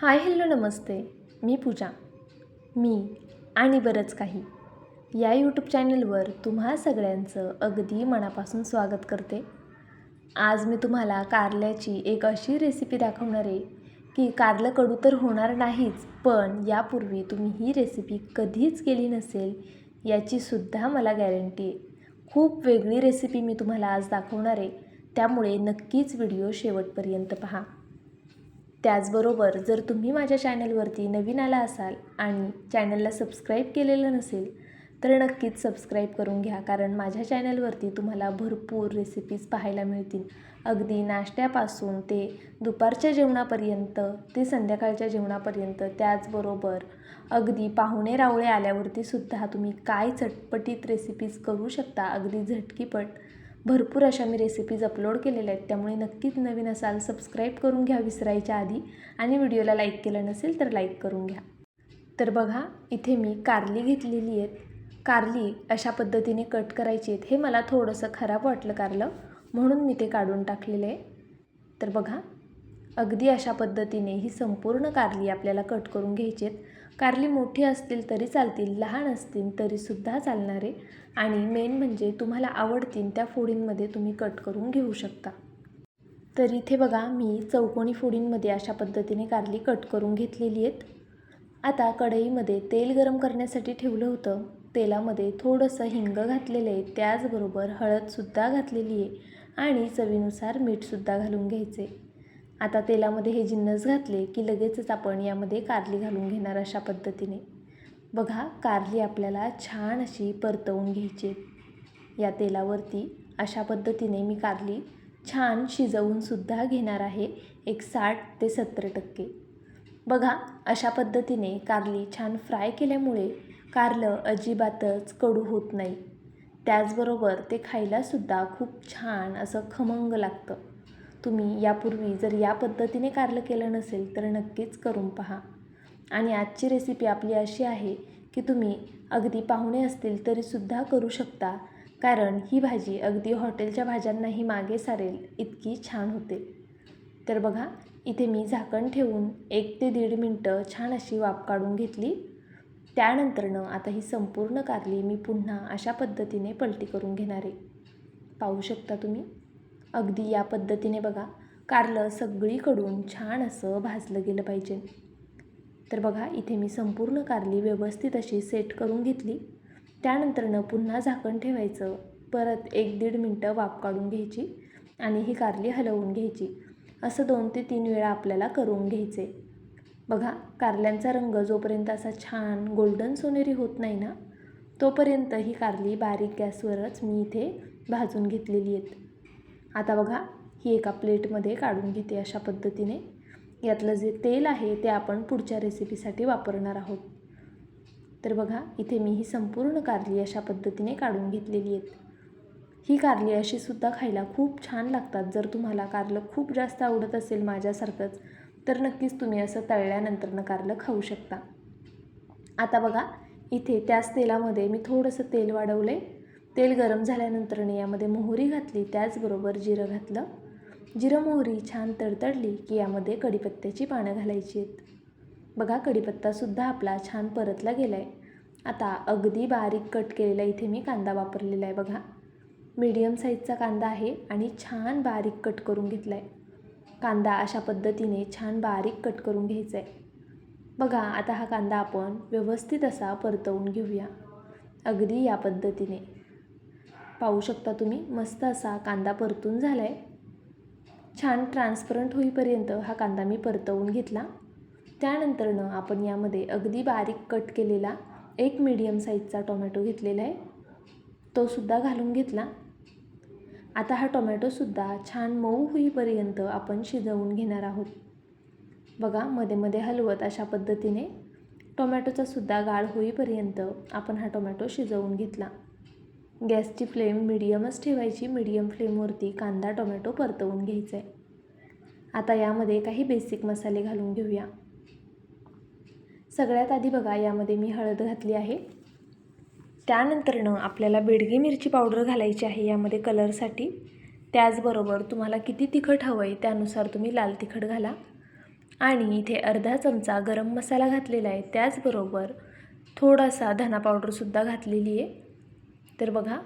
Hi hello नमस्ते मी पूजा. मी आणि बरंच काही. या यूट्यूब चॅनलवर तुम्हा सगळ्यांचं अगदी मनापासून स्वागत करते. आज मी तुम्हाला कारल्याची एक अशी रेसिपी दाखवणार आहे की कारलं कडू तर होणार नाहीच पण यापूर्वी तुम्ही ही रेसिपी कधीच केली नसेल याचीसुद्धा मला गॅरंटी आहे. खूप वेगळी रेसिपी मी तुम्हाला आज दाखवणार आहे. त्यामुळे नक्कीच व्हिडिओ शेवटपर्यंत पहा. त्याचबरोबर जर तुम्ही माझ्या चॅनलवरती नवीन आला असाल आणि चॅनलला सबस्क्राईब केलेलं नसेल तर नक्कीच सबस्क्राईब करून घ्या कारण माझ्या चॅनलवरती तुम्हाला भरपूर रेसिपीज पाहायला मिळतील. अगदी नाश्त्यापासून ते दुपारच्या जेवणापर्यंत ते संध्याकाळच्या जेवणापर्यंत त्याचबरोबर अगदी पाहुणे रावळे आल्यावरती सुद्धा तुम्ही काय चटपटीत रेसिपीज करू शकता अगदी झटकीपट भरपूर अशा मी रेसिपीज अपलोड केलेल्या आहेत. त्यामुळे नक्कीच नवीन असाल सबस्क्राईब करून घ्या विसरायच्या आधी. आणि व्हिडिओला लाईक केलं नसेल तर लाईक करून घ्या. तर बघा इथे मी कारली घेतलेली आहेत. कारली अशा पद्धतीने कट करायची आहेत. हे मला थोडंसं खराब वाटलं कारलं म्हणून मी ते काढून टाकलेलं आहे. तर बघा अगदी अशा पद्धतीने ही संपूर्ण कारली आपल्याला कट करून घ्यायची आहेत. कारली मोठी असतील तरी चालतील लहान असतील तरीसुद्धा चालणारे आणि मेन म्हणजे तुम्हाला आवडतील त्या फोडींमध्ये तुम्ही कट करून घेऊ शकता. तर इथे बघा मी चौकोनी फोडींमध्ये अशा पद्धतीने कारली कट करून घेतलेली आहेत. आता कढईमध्ये तेल गरम करण्यासाठी ठेवलं होतं. तेलामध्ये थोडंसं हिंग घातलेलं आहे. त्याचबरोबर हळदसुद्धा घातलेली आहे आणि चवीनुसार मीठसुद्धा घालून घ्यायचे आता तेलामध्ये हे जिन्नस घातले की लगेचच आपण यामध्ये कारली घालून घेणार अशा पद्धतीने. बघा कारली आपल्याला छान अशी परतवून घ्यायची. या तेलावरती अशा पद्धतीने मी कारली छान शिजवूनसुद्धा घेणार आहे एक साठ ते सत्तर टक्के. बघा अशा पद्धतीने कारली छान फ्राय केल्यामुळे कारलं अजिबातच कडू होत नाही. त्याचबरोबर ते खायलासुद्धा खूप छान असं खमंग लागतं. तुम्ही यापूर्वी जर या पद्धतीने कारलं केलं नसेल तर नक्कीच करून पहा. आणि आजची रेसिपी आपली अशी आहे की तुम्ही अगदी पाहुणे असतील तरीसुद्धा करू शकता कारण ही भाजी अगदी हॉटेलच्या भाज्यांनाही मागे सारेल इतकी छान होते. तर बघा इथे मी झाकण ठेवून एक ते दीड मिनटं छान अशी वाफ काढून घेतली. त्यानंतरनं आता ही संपूर्ण कारली मी पुन्हा अशा पद्धतीने पलटी करून घेणार. आहे पाहू शकता तुम्ही? अगदी या पद्धतीने बघा. कारलं सगळीकडून छान असं भाजलं गेलं पाहिजे. तर बघा इथे मी संपूर्ण कारली व्यवस्थित अशी सेट करून घेतली. त्यानंतरनं पुन्हा झाकण ठेवायचं. परत एक दीड मिनटं वाफ काढून घ्यायची आणि ही कारली हलवून घ्यायची. असं दोन ते तीन वेळा आपल्याला करून घ्यायचे. बघा कारल्यांचा रंग जोपर्यंत असा छान गोल्डन सोनेरी होत नाही ना तोपर्यंत ही कारली बारीक गॅसवरच मी इथे भाजून घेतलेली आहेत. आता बघा ही एका प्लेटमध्ये काढून घेते अशा पद्धतीने. यातलं जे तेल आहे ते आपण पुढच्या रेसिपीसाठी वापरणार आहोत. तर बघा इथे मी ही संपूर्ण कारली अशा पद्धतीने काढून घेतलेली आहेत. ही कारली अशी सुद्धा खायला खूप छान लागतात. जर तुम्हाला कारलं खूप जास्त आवडत असेल माझ्यासारखंच तर नक्कीच तुम्ही असं तळल्यानंतरनं कारलं खाऊ शकता. आता बघा इथे त्याच तेलामध्ये मी थोडंसं तेल वाढवलं आहे तेल गरम झाल्यानंतरने यामध्ये मोहरी घातली त्याचबरोबर जिरं घातलं. जिरं मोहरी छान तडतडली की यामध्ये कढीपत्त्याची पानं घालायची आहेत. बघा कढीपत्तासुद्धा आपला छान परतला गेला आहे आता अगदी बारीक कट केलेला इथे मी कांदा वापरलेला आहे बघा. मीडियम साईजचा कांदा आहे आणि छान बारीक कट करून घेतला आहे कांदा अशा पद्धतीने छान बारीक कट करून घ्यायचा आहे बघा आता हा कांदा आपण व्यवस्थित असा परतवून घेऊया. अगदी या पद्धतीने. पाहू शकता तुम्ही. मस्त असा कांदा परतून झाला आहे छान ट्रान्सपरंट होईपर्यंत हा कांदा मी परतवून घेतला. त्यानंतरनं आपण यामध्ये अगदी बारीक कट केलेला एक मीडियम साईजचा टोमॅटो घेतलेला आहे. तोसुद्धा घालून घेतला. आता हा टोमॅटोसुद्धा छान मऊ होईपर्यंत आपण शिजवून घेणार आहोत. बघा मध्ये मध्ये हलवत अशा पद्धतीने. टोमॅटोचा सुद्धा गाळ होईपर्यंत आपण हा टोमॅटो शिजवून घेतला. गॅसची फ्लेम मिडियमच ठेवायची. मिडियम फ्लेमवरती कांदा टोमॅटो परतवून घ्यायचा आहे आता यामध्ये काही बेसिक मसाले घालून घेऊया. सगळ्यात आधी बघा यामध्ये मी हळद घातली आहे. त्यानंतरनं आपल्याला बेडगी मिरची पावडर घालायची आहे यामध्ये कलरसाठी. त्याचबरोबर तुम्हाला किती तिखट हवं आहे त्यानुसार तुम्ही लाल तिखट घाला. आणि इथे अर्धा चमचा गरम मसाला घातलेला आहे. त्याचबरोबर थोडासा धना पावडरसुद्धा घातलेली आहे. तर बघा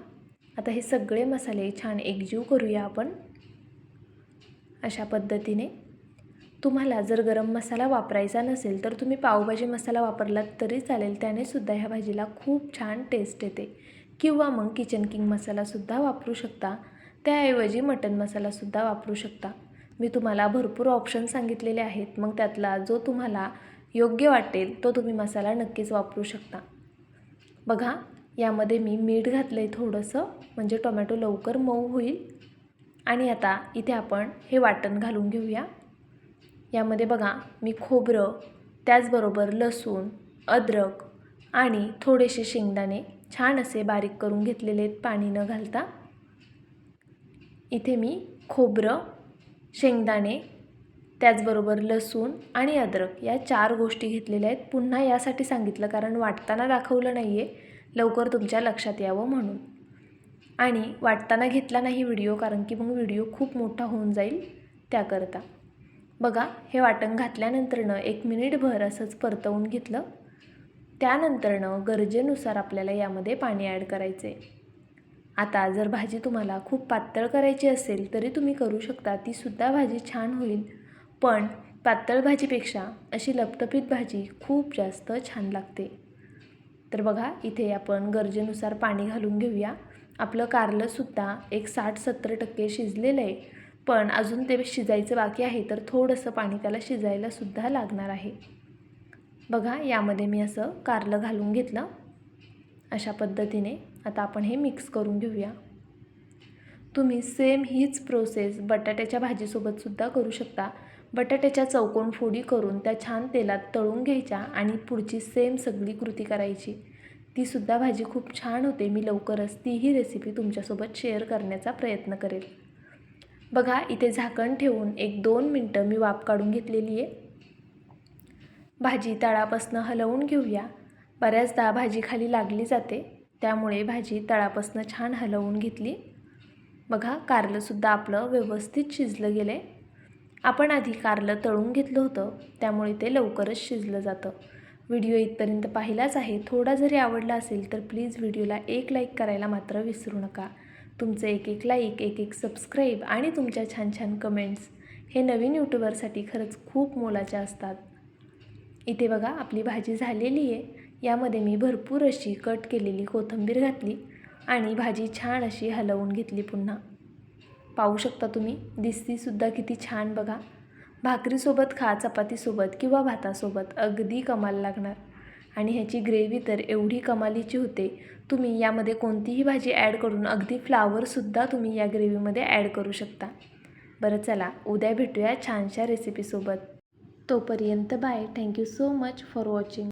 आता हे सगळे मसाले छान एकजीव करूया आपण. अशा पद्धतीने. तुम्हाला जर गरम मसाला वापरायचा नसेल तर तुम्ही पावभाजी मसाला वापरलात तरी चालेल. त्याने सुद्धा ह्या भाजीला खूप छान टेस्ट येते. किंवा मग किचन किंग मसालासुद्धा वापरू शकता. त्याऐवजी मटन मसालासुद्धा वापरू शकता. मी तुम्हाला भरपूर ऑप्शन सांगितलेले आहेत. मग त्यातला जो तुम्हाला योग्य वाटेल तो तुम्ही मसाला नक्कीच वापरू शकता. बघा यामध्ये मी मीठ घातलं आहे थोडंसं म्हणजे टोमॅटो लवकर मऊ होईल. आणि आता इथे आपण हे वाटण घालून घेऊया. यामध्ये बघा मी खोबरं त्याचबरोबर लसूण अद्रक आणि थोडेसे शेंगदाणे छान असे बारीक करून घेतलेले आहेत पाणी न घालता. इथे मी खोबरं शेंगदाणे त्याचबरोबर लसूण आणि अद्रक या चार गोष्टी घेतलेल्या आहेत. पुन्हा यासाठी सांगितलं कारण वाटताना दाखवलं नाही आहे लवकर तुमच्या लक्षात यावं म्हणून. आणि वाटताना घेतला नाही व्हिडिओ कारण की मग व्हिडिओ खूप मोठा होऊन जाईल त्याकरता. बघा हे वाटण घातल्यानंतरनं एक मिनिटभर असंच परतवून घेतलं. त्यानंतरनं गरजेनुसार आपल्याला यामध्ये पाणी ॲड करायचं. आहे आता जर भाजी तुम्हाला खूप पातळ करायची असेल तरी तुम्ही करू शकता. तीसुद्धा भाजी छान होईल. पण पातळ भाजीपेक्षा अशी लपतपीत भाजी खूप जास्त छान लागते. तर बघा इथे आपण गरजेनुसार पाणी घालून घेऊया. आपलं कारलंसुद्धा एक साठ सत्तर टक्के शिजलेलं आहे. पण अजून ते शिजायचं बाकी आहे तर थोडंसं पाणी त्याला शिजायलासुद्धा लागणार आहे. बघा यामध्ये मी असं कारलं घालून घेतलं. अशा पद्धतीने आता आपण हे मिक्स करून घेऊया. तुम्ही सेम हीच प्रोसेस बटाट्याच्या भाजीसोबतसुद्धा करू शकता. बटाट्याच्या चौकोन फोडी करून त्या छान तेलात तळून घ्यायच्या आणि पुढची सेम सगळी कृती करायची. तीसुद्धा भाजी खूप छान होते. मी लवकरच तीही रेसिपी तुमच्यासोबत शेअर करण्याचा प्रयत्न करेल. बघा इथे झाकण ठेवून एक दोन मिनटं मी वाफ काढून घेतलेली आहे. भाजी तळापासनं हलवून घेऊया. बऱ्याचदा भाजी खाली लागली जाते. त्यामुळे भाजी तळापासनं छान हलवून घेतली. बघा कारलंसुद्धा आपलं व्यवस्थित शिजलं गेलं आहे आपण आधी कारलं तळून घेतलं होतं त्यामुळे ते लवकरच शिजलं जातं. व्हिडिओ इथपर्यंत पाहिलाच आहे. थोडा जरी आवडला असेल तर प्लीज व्हिडिओला एक लाईक करायला मात्र विसरू नका. तुमचं एक एक लाईक एक एक सबस्क्राईब आणि तुमच्या छान छान कमेंट्स हे नवीन यूट्यूबरसाठी खरंच खूप मोलाचे असतात. इथे बघा आपली भाजी झालेली आहे. यामध्ये मी भरपूर अशी कट केलेली कोथिंबीर घातली आणि भाजी छान अशी हलवून घेतली पुन्हा. पाहू शकता तुम्ही. दिसतीसुद्धा किती छान बघा. भाकरीसोबत खा चपातीसोबत किंवा भातासोबत. अगदी कमाल लागणार. आणि ह्याची ग्रेव्ही तर एवढी कमालीची होते. तुम्ही यामध्ये कोणतीही भाजी ॲड करून अगदी फ्लावरसुद्धा तुम्ही या ग्रेव्हीमध्ये ॲड करू शकता. बरं चला उद्या भेटूया छानशा रेसिपीसोबत तोपर्यंत bye thank you so much for watching